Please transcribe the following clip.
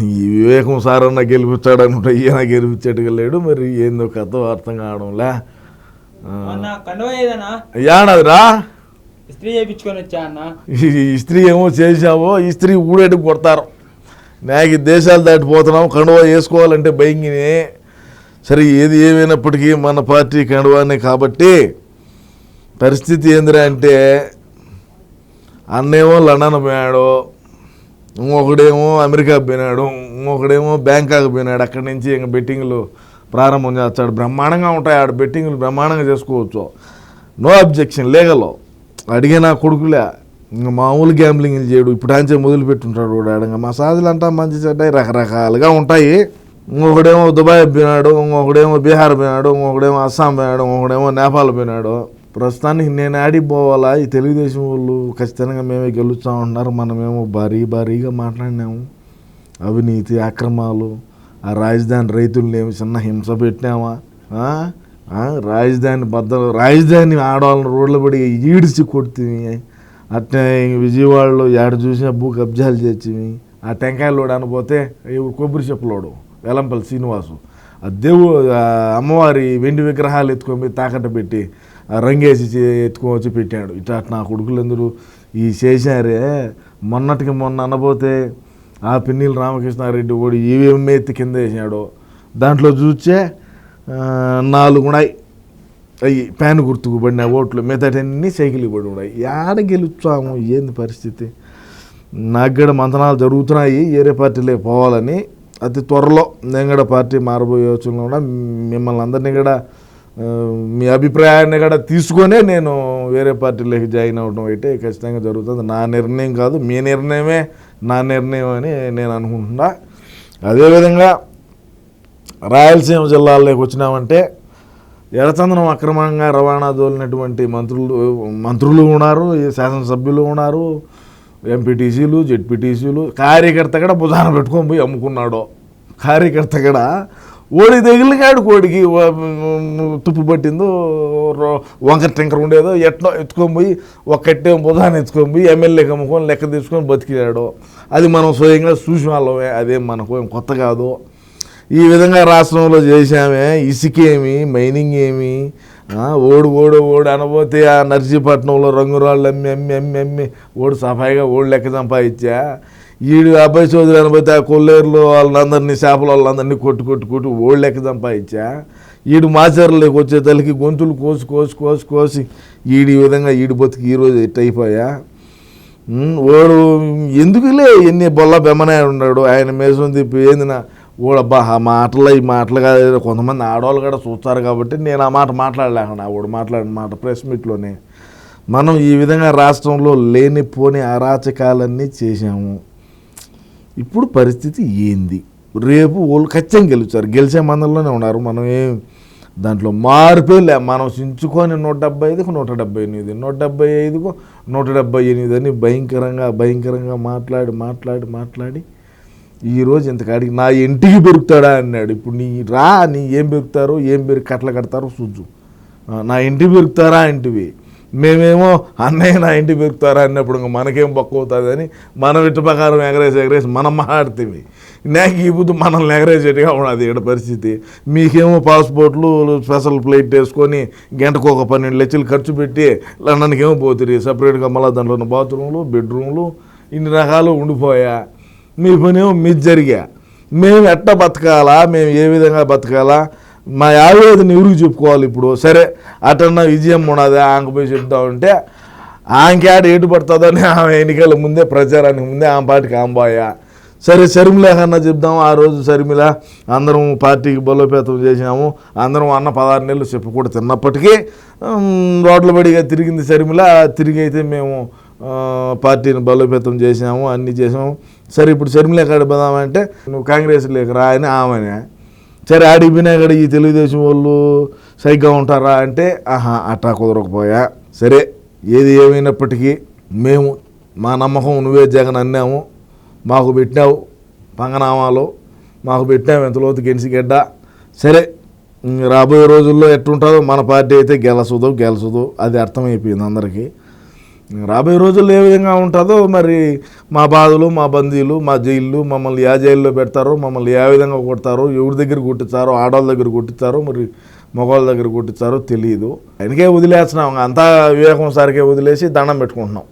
ఈ వివేకం సార్ అన్న గెలిపించాడు అనుకుంటా ఈయన గెలిపించేట్టుగా లేడు. మరి ఏందో కథ అర్థం కావడంలే. యాడదిరా? ఇస్త్రీ చేయించుకొని వచ్చా అన్న? ఈ ఇస్త్రీ ఏమో చేసావో ఇస్త్రీ ఊడేటి కొడతారు. నాకు ఈ దేశాలు దాటిపోతున్నాం కండువా వేసుకోవాలంటే భయంగినే. సరే ఏది ఏమైనప్పటికీ మన పార్టీ కండువానే కాబట్టి పరిస్థితి ఏందిరా అంటే అన్నేమో లండన్ పోయాడు ఇంకొకడేమో అమెరికా పోయినాడు ఇంకొకడేమో బ్యాంకాక్ పోయినాడు. అక్కడి నుంచి ఇంక బెట్టింగ్లు ప్రారంభం చేస్తాడు. బ్రహ్మాండంగా ఉంటాయి ఆడ బెట్టింగ్లు బ్రహ్మాండంగా చేసుకోవచ్చు. నో అబ్జెక్షన్ లేగలో అడిగిన కొడుకులే ఇంకా మామూలు గ్యాంబ్లింగ్ చేయడు. ఇప్పుడు ఆంచే మొదలు పెట్టుంటాడు కూడా ఆడ. మసాజులు అంటా మంచి చెడ్డ రకరకాలుగా ఉంటాయి. ఇంకొకడేమో దుబాయ్ పోయినాడు ఇంకొకడేమో బీహార్ పోయినాడు ఇంకొకడేమో అస్సాం పోయినాడు ఇంకొకడేమో నేపాల్ పోయినాడు. ప్రస్తుతానికి నేను ఆడిపోవాలా? ఈ తెలుగుదేశం వాళ్ళు ఖచ్చితంగా మేమే గెలుస్తూ ఉన్నారు. మనమేమో భారీ భారీగా మాట్లాడినాము. అవినీతి అక్రమాలు ఆ రాజధాని రైతుల్ని ఏమి చిన్న హింస పెట్టినామా? రాజధాని బద్దలు రాజధాని ఆడవాళ్ళని రోడ్ల పడి ఈడిచి కొడుతుంది అట్నే విజయవాడలో ఏడ చూసినా భూ కబ్జాలు చేర్చివి ఆ టెంకాయలోడు అనిపోతే కొబ్బరి చెప్పులోడు వెలంపల్లి శ్రీనివాసు. దేవు అమ్మవారి వెండి విగ్రహాలు ఎత్తుకొని పోయి తాకట్టు పెట్టి ఆ రంగేసి చే- ఎత్తుకొని వచ్చి పెట్టాడు. ఇట్లా నా కొడుకులందరూ ఈ చేశారే. మొన్నటికి మొన్న అనబోతే ఆ పిన్నిలు రామకృష్ణారెడ్డి కూడా ఈవీఎం ఎత్తి కింద వేసాడో దాంట్లో చూస్తే నాలుగు ఉన్నాయి. అవి ప్యాన్ గుర్తుకు పడిన ఓట్లు మిగతాటన్నీ సైకిల్ పడి ఉన్నాయి. ఏడ గెలుచాము ఏంది పరిస్థితి? నాకు కూడా మంతనాలు జరుగుతున్నాయి. ఏరే పార్టీలే పోవాలని అతి త్వరలో నేను కూడా పార్టీ మారబోయే యోచనలో కూడా మిమ్మల్ని అందరినీ కూడా మీ అభిప్రాయాన్ని కూడా తీసుకొనే నేను వేరే పార్టీలోకి జాయిన్ అవ్వడం అయితే ఖచ్చితంగా జరుగుతుంది. నా నిర్ణయం కాదు మీ నిర్ణయమే నా నిర్ణయం అని నేను అనుకుంటున్నా. అదేవిధంగా రాయలసీమ జిల్లాల్లోకి వచ్చినామంటే ఎర్రచందనం అక్రమంగా రవాణా దోలినటువంటి మంత్రులు మంత్రులు ఉన్నారు శాసనసభ్యులు ఉన్నారు ఎంపీటీసీలు జెడ్పీటీసీలు కార్యకర్త కూడా బుధాన పెట్టుకొని పోయి అమ్ముకున్నాడు. కార్యకర్త కూడా ఓడి తగిలినాడు కోడికి తుప్పు పట్టిందో రో- వంకర టింకర్ ఉండేదో ఎట్లా ఎత్తుకొని పోయి ఒక్కటే బుధాన ఎత్తుకొని పోయి ఎమ్మెల్యేకి అమ్ముకొని లెక్క తీసుకొని బతికినాడు. అది మనం స్వయంగా చూసిన వాళ్ళమే అదేం మనకు ఏం కొత్త కాదు. ఈ విధంగా రాష్ట్రంలో చేశామే ఇసుకేమి మైనింగ్ ఏమి ఓడు ఓడు ఓడు అనబోతే ఆ నర్సీపట్నంలో రంగురాళ్ళు అమ్మి అమ్మి అమ్మి అమ్మి. ఓడు సఫాయిగా ఓడు లెక్క సంపాదించా. ఈడు అబ్బాయి చౌదరి అనబోతే ఆ కొల్లేరులో వాళ్ళందరినీ చేపల వాళ్ళందరినీ కొట్టు కొట్టు కొట్టు ఓడు లెక్క సంపాదించా. ఈడు మాచర్లోకి వచ్చే తల్లికి గొంతులు కోసి కోసి కోసి కోసి ఈడు ఈ విధంగా ఈడు బతికి ఈరోజు ఎట్ అయిపోయా. వాడు ఎందుకులే ఎన్ని బొల్ల బెమ్మనే ఉన్నాడు? ఆయన మేసం తిప్పి ఏందినా ఓడబ్బా ఆ మాటలు ఈ మాటలు కాదు. కొంతమంది ఆడవాళ్ళు కూడా చూస్తారు కాబట్టి నేను ఆ మాట మాట్లాడలేకుండా వాడు మాట్లాడిన మాట ప్రెస్ మీట్లోనే. మనం ఈ విధంగా రాష్ట్రంలో లేనిపోని అరాచకాలన్నీ చేశాము. ఇప్పుడు పరిస్థితి ఏంది? రేపు వాళ్ళు ఖచ్చితంగా గెలుచారు గెలిచే మందల్లోనే ఉన్నారు. మనం ఏం దాంట్లో మార్పే లే. మనం చించుకొని నూట డెబ్బై ఐదుకు నూట డెబ్బై ఎనిమిది నూట డెబ్బై ఐదుకు నూట డెబ్బై ఎనిమిది అని భయంకరంగా భయంకరంగా మాట్లాడి మాట్లాడి మాట్లాడి ఈరోజు ఇంతకాడికి నా ఇంటికి పెరుగుతాడా అన్నాడు. ఇప్పుడు నీ రా నీ ఏం పెరుగుతారో ఏం పెరిగి కట్టలు కడతారో చూద్దు. నా ఇంటికి పెరుగుతారా ఇంటివి? మేమేమో అన్నయ్య నా ఇంటికి పెరుగుతారా అన్నప్పుడు ఇంకా మనకేం బొక్క అవుతుందని మనం ఇటు ప్రకారం ఎగరేసి ఎగరేసి మనం మాట్లాడుతుంది నాకు ఈ బుద్ధి మనల్ని ఎగరేసేట్టుగా ఉన్నది ఇక్కడ పరిస్థితి. మీకేమో పాస్పోర్ట్లు స్పెషల్ ఫ్లైట్ వేసుకొని గంటకు ఒక పన్నెండు లక్షలు ఖర్చు పెట్టి లండన్కి ఏమో పోతుంది సపరేట్గా మళ్ళీ దాంట్లో ఉన్న బాత్రూమ్లు బెడ్రూమ్లు ఇన్ని రకాలు ఉండిపోయా. మీ పని మీరు జరిగా. మేము ఎట్ట బతకాలా? మేము ఏ విధంగా బతకాలా? మా ఆవేదన ఎవరికి చెప్పుకోవాలి ఇప్పుడు. సరే అటన్నా విజయం ఉన్నది ఆమెకు పోయి చెప్తామంటే ఆంకి ఆడ ఎటు పడుతుందని ఆమె ఎన్నికల ముందే ప్రచారానికి ముందే ఆమె పాటికి ఆంబాయా సరే షర్మిలాకన్నా చెప్దాం. ఆ రోజు షర్మిల అందరం పార్టీకి బలోపేతం చేసినాము. అందరం అన్న పదహారు నెలలు చెప్పు తిన్నప్పటికీ రోడ్ల బడిగా తిరిగింది షర్మిల. తిరిగి అయితే మేము పార్టీని బలోపేతం చేసాము అన్నీ చేసాము సరే ఇప్పుడు షర్మిల కాడ పోదామంటే నువ్వు కాంగ్రెస్ లేక రా అని ఆమెనే. సరే ఆడిపోయినా పోయినా ఈ తెలుగుదేశం వాళ్ళు సరిగ్గా ఉంటారా అంటే ఆహా అట్టా కుదరకపోయా. సరే ఏది ఏమైనప్పటికీ మేము మా నమ్మకం నువ్వే జగన్ అన్నాము. మాకు పెట్టినావు పంగనామాలు మాకు పెట్టినావు ఎంత లోతు గెలిచిగడ్డ సరే రాబోయే రోజుల్లో ఎట్టుంటుందో మన పార్టీ అయితే గెలసదు గెలసదు. అది అర్థమైపోయింది అందరికీ. రాబోయే రోజుల్లో ఏ విధంగా ఉంటుందో మరి మా బాధలు మా బందీలు మా జైళ్ళు మమ్మల్ని ఏ జైల్లో పెడతారో మమ్మల్ని ఏ విధంగా కొడతారో ఎవరి దగ్గర కొట్టించారో ఆడవాళ్ళ దగ్గర కొట్టించారో మరి మగవాళ్ళ దగ్గర కొట్టించారో తెలియదు ఆయనకే వదిలేస్తున్నాం. అంతా వివేకం సరికే వదిలేసి దండం పెట్టుకుంటున్నాం.